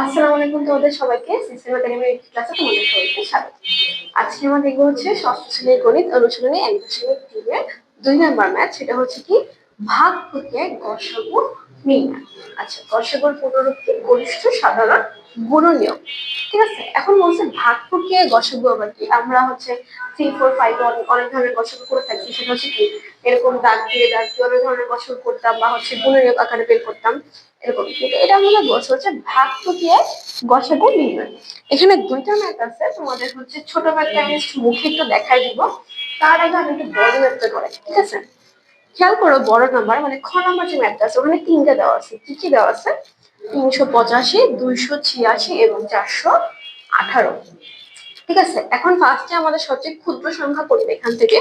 আসসালামু আলাইকুম তোমাদের সবাইকে। একাডেমির একটি ক্লাসে তোমাদের সবাইকে স্বাগত। আজকে আমরা দেখব হচ্ছে ষষ্ঠ শ্রেণির গণিত অনুশীলনী এক দশমিক তিনের দুই নাম্বার ম্যাথ সেটা হচ্ছে কি ভাগ প্রক্রিয়ায় নির্ণয় আচ্ছা গসাগুর পুনরুক্তি গরিষ্ঠ সাধারণ গুণনীয় ঠিক আছে? এখন বলছে ভাগ প্রক্রিয়ায় গসাগু আবার কি? আমরা হচ্ছে থ্রি ফোর ফাইভ অনেক ধরনের গসাগু করে থাকি, সেটা হচ্ছে কি এরকম দাগ দিয়ে দাগ দিয়ে অনেক ধরনের গসাগু করতাম বা হচ্ছে গুণনীয় আকারে বের করতাম, এরকম। কিন্তু এটা হলো বলছে হচ্ছে ভাগ প্রক্রিয়ায় গসাগু নির্ণয়। এখানে দুইটা ম্যাথ আছে, তোমাদের হচ্ছে ছোট ম্যাথটা আমি মুখে একটু দেখাই দিব। তার আগে আমি একটু বড় ম্যাথটা করে ঠিক আছে? খেয়াল করো বড় নাম্বার মানে খ নাম্বার যে ম্যাথটা আছে, ওখানে তিনটা দেওয়া আছে। কি কি দেওয়া আছে? তিনশো পঁচাশি, দুইশো ছিয়াশি এবং চারশো আঠারো। ঠিক আছে, এখন ফার্স্টে আমাদের সবচেয়ে ক্ষুদ্র সংখ্যা করবে এখান থেকে।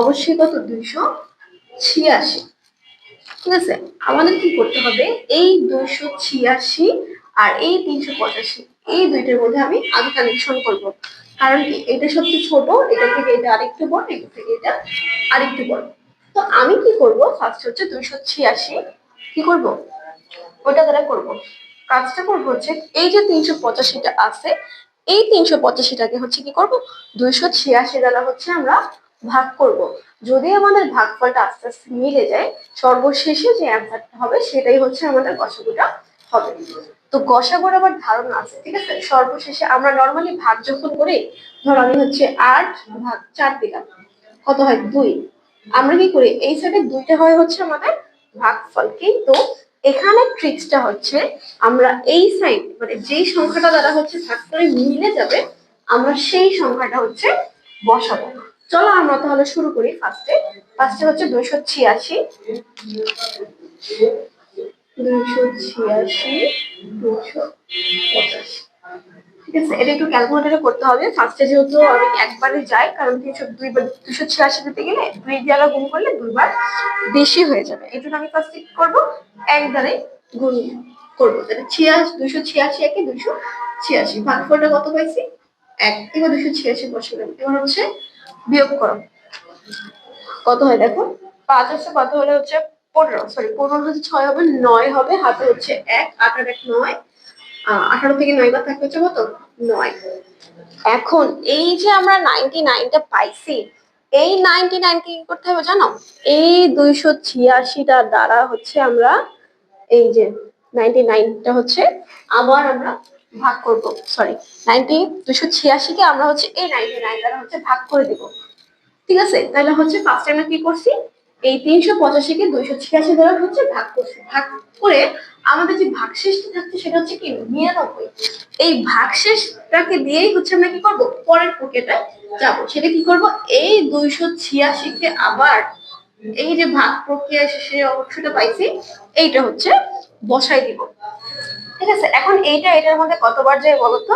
অবশ্যই কত? দুইশো ছিয়াশি। ঠিক আছে, আমাদের কি করতে হবে? এই দুইশো ছিয়াশি আর এই তিনশো পঁচাশি, এই দুইটার মধ্যে আমি আগে কানেকশন করব। কারণ কি? এটা সবচেয়ে ছোট, এটা থেকে এটা আরেকটু বড়, এটা থেকে এটা আরেকটু বড়। তো আমি কি করব? ফার্স্ট হচ্ছে দুইশো ছিয়াশি। কি করব? ওটা দ্বারা করব। কাজটা করব হচ্ছে এই যে তিনশো পঁচাশিটা আছে এই তিনশো পঁচাশিটাকে হচ্ছে কি করব? দুইশো ছিয়াশি দ্বারা হচ্ছে আমরা ভাগ করব। যদি আমাদের ভাগফলটা আস্তে আস্তে মিলে যায়, সর্বশেষে যে অ্যান্সারটা হবে, সেটাই হচ্ছে আমাদের গসাগুটা হবে। তো গসাগুর আবার ধারণা আছে, ঠিক আছে? সর্বশেষে আমরা নর্মালি ভাগ যখন করি, ধর আমি হচ্ছে আট ভাগ চার দিলাম, কত হয়? দুই। আমরা কি করি? এই সাইডে দুইটা হয় হচ্ছে আমাদের ভাগফল। কিন্তু এখানে ট্রিক্সটা হচ্ছে, আমরা এই সাইড মানে যেই সংখ্যাটা দ্বারা হচ্ছে ভাগ মিলে যাবে, আমরা সেই সংখ্যাটা হচ্ছে বসাবো। চলো আমরা তাহলে শুরু করি ফার্স্টে ফার্স্টে হচ্ছে দুইশো ছিয়াশি। দুইশো ছিয়াশি, দুইশো পঁচাশি। ঠিক আছে, এটা একটু ক্যালকুলেটারে করতে হবে। ফার্স্টে যেহেতু আমি একবারে যাই, কারণ তিনশো দুইবার দুশো ছিয়াশি দিতে গেলে দুই দ্বারা গুণ করলে দুইবার বেশি হয়ে যাবে। এই জন্য আমি ফার্স্টে করব? এক দ্বারাই গুণ করব। তাহলে ছিয়াশি, দুশো ছিয়াশি একে দুশো ছিয়াশি। ভাগফলটা কত পাইছি? এক। এবার দুশো ছিয়াশি বসালাম এবার হচ্ছে বিয়োগ করো। কত হয় দেখো? পাঁচ হচ্ছে কত হলে হচ্ছে পনেরো। সরি পনেরো হচ্ছে ছয় হবে, নয় হবে, হাতে হচ্ছে এক আট আর এক নয় আঠারো থেকে নয় বার থাকবে হচ্ছে কত? নয়। এখন এই যে আমরা নাইনটি নাইনটা পাইছি, এই নাইনটি নাইন কি করতে হবে জানো? এই দুইশো ছিয়াশিটা দ্বারা হচ্ছে আমরা এই যে নাইনটি নাইনটা হচ্ছে আবার আমরা ভাগ করব সরি নাইনটি দুশো ছিয়াশিকে আমরা হচ্ছে এই নাইনটি নাইন দ্বারা হচ্ছে ভাগ করে দিব। ঠিক আছে? তাহলে হচ্ছে ফার্স্ট আমরা কি করছি? এই তিনশো পঁচাশিকে দুইশো ছিয়াশি দ্বারা হচ্ছে ভাগ করছি। ভাগ করে আমাদের যে ভাগশেষটা থাকছে সেটা হচ্ছে কি? নিরানব্বই। এই ভাগশেষটাকে দিয়েই হচ্ছে আমরা কি করব? পরের প্রক্রিয়াটায় যাব। সেটা কি করব? এই দুইশো ছিয়াশিকে আবার এই যে ভাগ প্রক্রিয়া শেষে অংশটা পাইছি, এইটা হচ্ছে বসাই দিব। ঠিক আছে? এখন এইটা, এটার মধ্যে কতবার যায় বলো তো?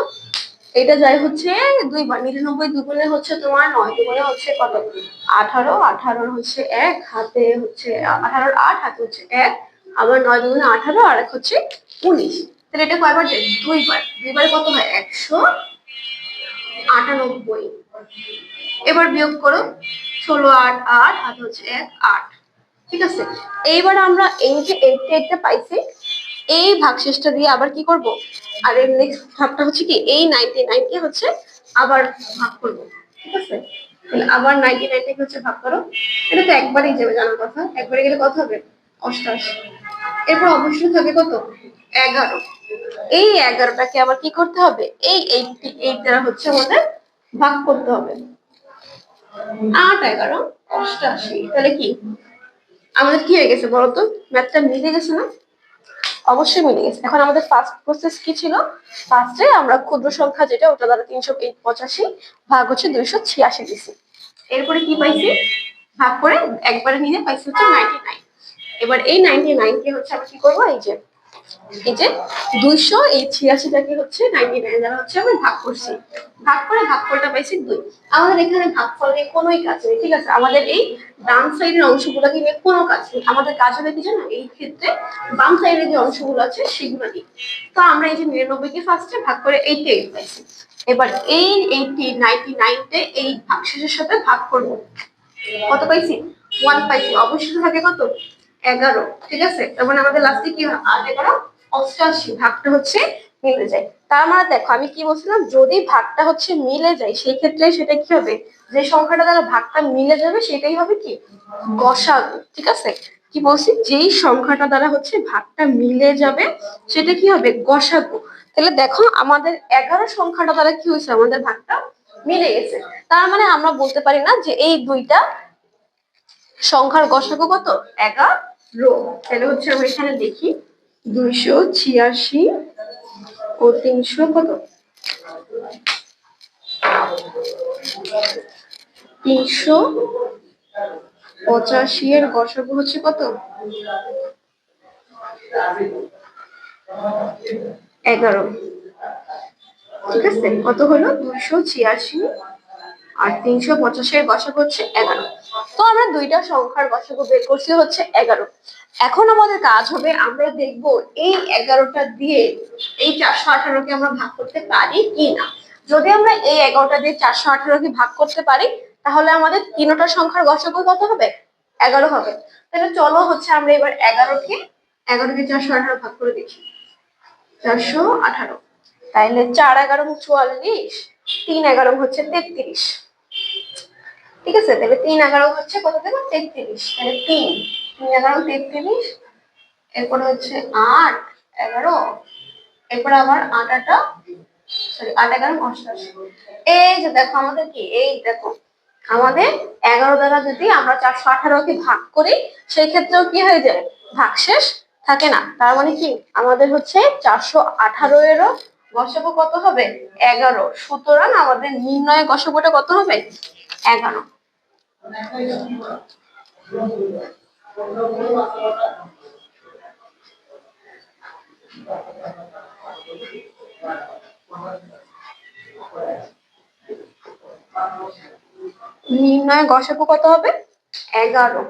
এটা যায় হচ্ছে দুই বার নিরানব্বই দুগুণে হচ্ছে তোমার নয় দুগুণে হচ্ছে কত? আঠারো, আঠারোর হচ্ছে এক, হাতে হচ্ছে, আঠারোর আট, হাতে হচ্ছে এক, আবার নয় দুগুণে আঠারো, আর এক হচ্ছে উনিশ। তাহলে এটা কয়বার যায়? দুইবার। দুইবার কত হয়? একশো আটানব্বই। এবার বিয়োগ করো। ষোলো, আট আট, হাতে হচ্ছে এক, আট। ঠিক আছে? এইবার আমরা এই যে এইটটা এইটটা পাইছি এই ভাগশেষটা দিয়ে আবার কি করব? আর এর নেক্সট ধাপটা হচ্ছে কি, এই নাইনটি নাইনকে হচ্ছে আবার ভাগ করব, ঠিক আছে? আবার নাইনটি নাইনটাকে হচ্ছে ভাগ করো। এটা তো একবারেই যাবে, জানার কথা। একবারে গেলে কত হবে? অষ্টাশি। এরপর অবশ্যই থাকে কত? এগারো। এই এগারোটাকে আবার কি করতে হবে? এই এইটটি এইট দ্বারা হচ্ছে আমাদের ভাগ করতে হবে। আট, এগারো, অষ্টাশি। তাহলে কি? আমাদের কি হয়ে গেছে বলতো? ম্যাথটা মিলে গেছে না? অবশ্যই মিলে গেছে। এখন আমাদের ফার্স্ট প্রসেস কি ছিল? ফার্স্টে আমরা ক্ষুদ্র সংখ্যা যেটা, ওটা দ্বারা তিনশো পঁচাশি ভাগ হচ্ছে দুইশো ছিয়াশি দিছি। এরপরে কি পাইছি? ভাগ করে একবারে নিয়ে পাইছি হচ্ছে নাইনটি নাইন এবার এই নাইনটি নাইনকে হচ্ছে আমরা কি করব? এই যে এই যে দুইশো, এই ছিয়াশিটাকে হচ্ছে নাইনটি নাইন দ্বারা হচ্ছে আমি ভাগ করছি। ভাগ করে ভাগফলটা পাইছি দুই। আমাদের এখানে ভাগফল নিয়ে কোনোই কাজ নেই, ঠিক আছে? আমাদের এই ডান সাইডের অংশগুলোকে নিয়ে কোনো কাজ নেই। আমাদের কাজ এই ক্ষেত্রে বাম সাইডের যে অংশগুলো আছে, সেগুলো নিয়ে। তো আমরা এই যে নিরানব্বইকে ফার্স্টে ভাগ করে এইটি এইট পাইছি। এবার এই এইটি নাইনটি নাইনটে এই ভাগশেষের সাথে ভাগ করব। কত পাইছি? ওয়ান পাইছি। অবশ্যই থাকে কত? এগারো, ঠিক আছে? তার মানে আমাদের লাস্টে কি হয়? আট, এগারো অষ্টআশি ভাগটা হচ্ছে মিলে যায়। তার মানে দেখো, আমি কি বলছিলাম? যদি ভাগটা হচ্ছে মিলে যায়, সেই ক্ষেত্রে সেটা কি হবে? যে সংখ্যাটা দ্বারা ভাগটা মিলে যাবে, সেটাই হবে কি? গসাগু, ঠিক আছে? কি বলছি? যেই সংখ্যাটা দ্বারা হচ্ছে ভাগটা মিলে যাবে, সেটা কি হবে? গসাগু। তাহলে দেখো, আমাদের এগারো সংখ্যাটা দ্বারা কি হয়েছে? আমাদের ভাগটা মিলে গেছে। তার মানে আমরা বলতে পারি না যে এই দুইটা সংখ্যার গসাগু কত? এগারো তাহলে হচ্ছে আমরা এখানে দেখি, দুইশো ছিয়াশি ও তিনশো কত? তিনশো পঁচাশি এর গসাগু হচ্ছে কত? এগারো। ঠিক আছে? কত হলো? দুইশো ছিয়াশি আর তিনশো পঁচাশি এর গসাগু হচ্ছে এগারো। তো আমরা দুইটা সংখ্যার গসাগু বের করছি হচ্ছে এগারো। এখন আমাদের কাজ হবে, আমরা দেখব এই এগারোটা দিয়ে এই চারশো আঠারোকে আমরা ভাগ করতে পারি কি না যদি আমরা এই এগারোটা দিয়ে চারশো আঠারোকে ভাগ করতে পারি, তাহলে আমাদের তিনটা সংখ্যার গসাগু কত হবে? এগারো হবে। তাহলে চলো হচ্ছে আমরা এবার এগারোকে এগারোকে চারশো আঠারো ভাগ করে দেখি। চারশো আঠারো। তাইলে চার এগারো চুয়াল্লিশ, তিন এগারো হচ্ছে তেত্রিশ। ঠিক আছে? তাহলে তিন এগারো হচ্ছে কত দেবো? তেত্রিশ। তাহলে তিন। তিন এগারো, তেত্রিশ। এরপরে হচ্ছে আট, এগারো। এরপরে আবার আট আটা সরি আট এগারো, অষ্টাশি। এই যে দেখো আমাদের কি? এই দেখো, আমাদের এগারো দ্বারা যদি আমরা চারশো আঠারোকে ভাগ করি, সেই ক্ষেত্রেও কি হয়ে যায়? ভাগশেষ থাকে না। তার মানে কি? আমাদের হচ্ছে চারশো আঠারো এরও গসক কত হবে? এগারো। সুতরাং আমাদের নির্ণয় গসকটা কত হবে? এগারো। নির্ণয় গসাগু কত হবে? এগারো।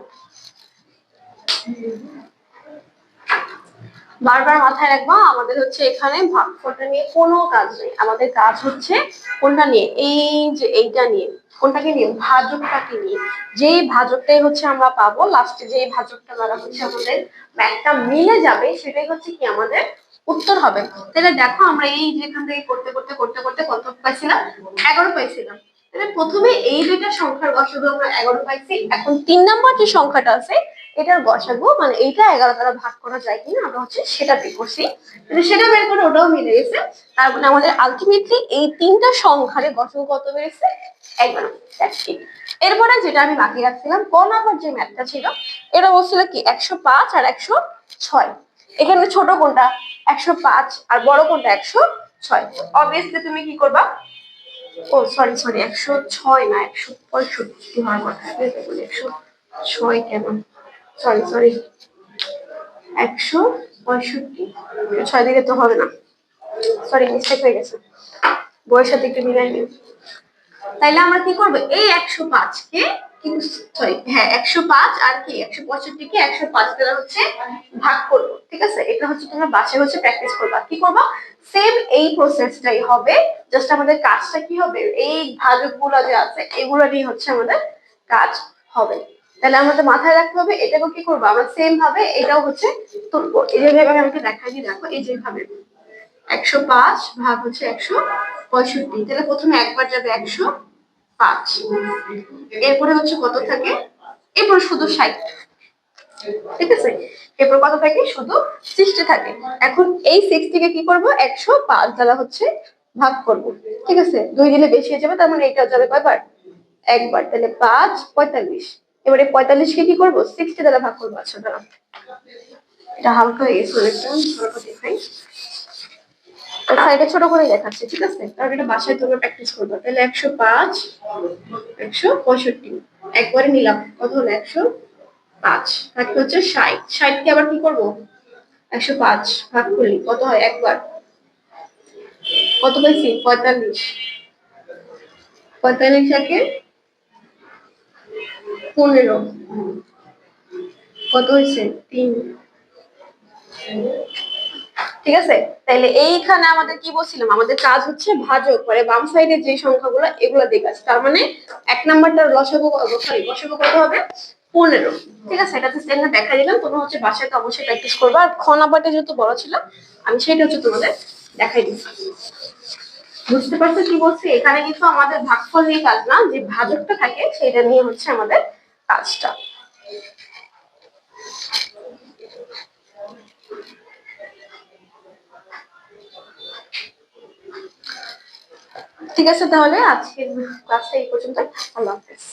বারবার মাথায় রাখবা, আমাদের হচ্ছে এখানে ভাগফলটা নিয়ে কোনো কাজ নেই। আমাদের কাজ হচ্ছে কোনটা নিয়ে, এই যে এইটা নিয়ে কোনটাকে নিয়ে, ভাজকটাকে নিয়ে। যেই ভাজকটাই হচ্ছে আমরা পাবো লাস্টে যেই ভাজকটা দ্বারা হচ্ছে আমাদের ম্যাথটা মিলে যাবে, সেটাই হচ্ছে কি আমাদের উত্তর হবে। তাহলে দেখো আমরা এই যেখান থেকে করতে করতে করতে করতে কত পাইছিলাম? এগারো পাইছিলাম। তাহলে প্রথমে এই দুইটা সংখ্যার গসাগু আমরা এগারো পাইছি। এখন তিন নাম্বার যে সংখ্যাটা আছে এটার গসাগু মানে এইটা এগারো দ্বারা ভাগ করা যায় কিনা, আমরা হচ্ছে সেটা বের করছি। সেটা বের করে ওটাও মিলে গেছে। তার মানে আমাদের আলটিমেটলি এই তিনটা সংখ্যারে গসাগু কত বেড়েছে? it. এরপরে যেটা আমি বাকি রাখছিলাম ক নাম্বার যে ম্যাথটা ছিল এটা বলছিল কি? একশো পাঁচ আর একশো ছয়। এখানে ছোট কোনটা? একশো পাঁচ আর বড় কোনটা? একশো ছয়। অবভিয়াসলি তুমি কি করবা? ও সরি সরি একশো ছয় না, একশো পঁয়ষট্টি। একশো ছয় কেন সরি সরি একশো পঁয়ষট্টি। ছয় দিকে তো হবে না। সরি মিস্টেক হয়ে গেছে। বইয়ের সাথে একটু মিলাই তাইলে আমরা কি করব? এই একশো পাঁচকে কিন্তু সরি হ্যাঁ একশো পাঁচ আর কি, একশো পঁয়ষট্টিকে একশো পাঁচ দ্বারা হচ্ছে ভাগ করব, ঠিক আছে? এটা হচ্ছে তোমরা বাসায় হচ্ছে প্র্যাকটিস করবা। কি করবা? সেম এই প্রসেসটাই হবে। জাস্ট আমাদের কাজটা কি হবে? এই ভাজকগুলো যে আছে, এগুলো নিয়ে হচ্ছে আমাদের কাজ হবে। তাহলে আমাদের মাথায় রাখতে হবে, এটাকে কি করব? আমরা সেম ভাবে এটাও হচ্ছে তুলবো। এই যেভাবে আমি আমাকে দেখাই দিই দেখো, এই যেভাবে একশো পাঁচ ভাগ হচ্ছে একশো পঁয়ষট্টি। তাহলে প্রথমে একবার যাবে একশো পাঁচ। এরপরে হচ্ছে কত থাকে? এরপর শুধু ষাট। ঠিক আছে? এরপর কত থাকে? শুধু সিক্সটি থাকে। এখন এই সিক্সটিকে কি করব? একশো পাঁচ দ্বারা হচ্ছে ভাগ করব। ঠিক আছে? দুই দিলে বেশি হয়ে যাবে, তার মানে এটা যাবে কয়বার? একবার। তাহলে পাঁচ পঁয়তাল্লিশ। এবারে পঁয়তাল্লিশকে কি করব সিক্সটি দ্বারা ভাগ করব আচ্ছা দাঁড়া এটা হালকা হয়ে গেছে ছোট করে দেখাচ্ছে, ঠিক আছে? কারণ এটা বাসায় তোমরা প্র্যাকটিস করবে। তাহলে একশো পাঁচ, একশো পঁয়ষট্টি। একবারে নিলাম। কত হলো? একশো পাঁচ। থাকতে হচ্ছে ষাট। ষাটকে আবার কি করব? একশো পাঁচ ভাগ করলি। কত হয়? একবার। কত পাইছি পঁয়তাল্লিশ। পঁয়তাল্লিশ একে পনেরো। কত হয়েছে? তিন। ঠিক আছে? তাহলে এইখানে আমাদের কি বলছিলাম? আমাদের কাজ হচ্ছে ভাজক মানে বাম সাইডে যে সংখ্যাগুলো, এগুলো দিক আছে তার মানে এক নাম্বারটা লসাগু সরি বসাগু কত হবে? পনেরো। ঠিক আছে? এটা তো এখানে দেখা দিলাম। তোমরা হচ্ছে বাসায় তো অবশ্যই প্র্যাকটিস করব। আর খ নাম্বারটা যেহেতু বড় ছিল, আমি সেটা হচ্ছে তোমাদের দেখাই দিচ্ছি। বুঝতে পারছ কি বলছি? এখানে কিন্তু আমাদের ভাগফল নিয়ে কাজ না, যে ভাজকটা থাকে, সেটা নিয়ে হচ্ছে আমাদের কাজটা। ঠিক আছে তাহলে আজকের ক্লাসটা এই পর্যন্ত আল্লাহ হাফেজ।